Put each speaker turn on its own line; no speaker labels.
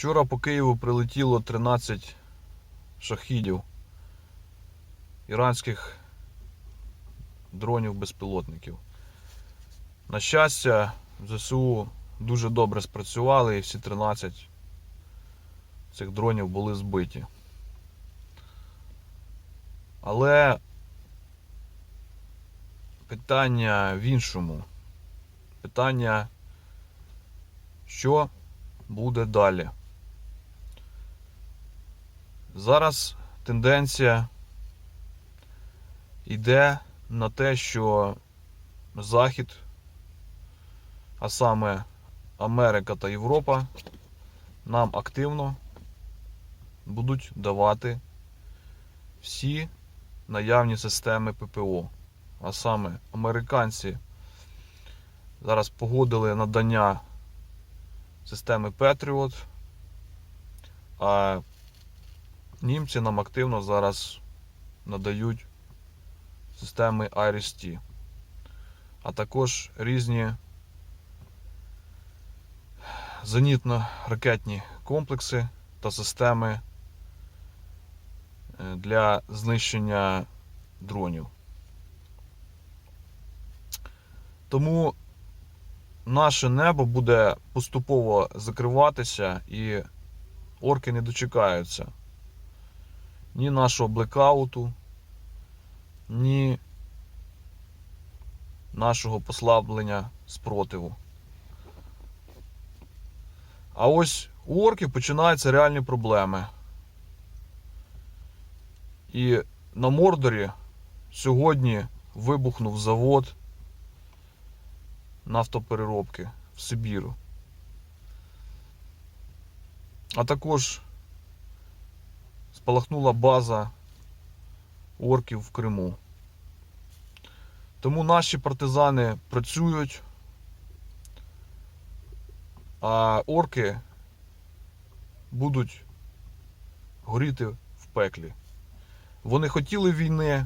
Вчора по Києву прилетіло 13 шахідів іранських дронів-безпілотників. На щастя, ЗСУ дуже добре спрацювали і всі 13 цих дронів були збиті. Але питання в іншому. Питання, що буде далі. Зараз тенденція йде на те, що Захід, а саме Америка та Європа, нам активно будуть давати всі наявні системи ППО. А саме американці зараз погодили надання системи Patriot, а німці нам активно зараз надають системи Iris-T, а також різні зенітно-ракетні комплекси та системи е, для знищення дронів. Тому наше небо буде поступово закриватися і орки не дочекаються ні нашого блекауту, ні нашого послаблення спротиву. А ось у орків починаються реальні проблеми. І на Мордорі сьогодні вибухнув завод нафтопереробки в Сибіру. А також спалахнула база орків в Криму. Тому наші партизани працюють, а орки будуть горіти в пеклі. Вони хотіли війни,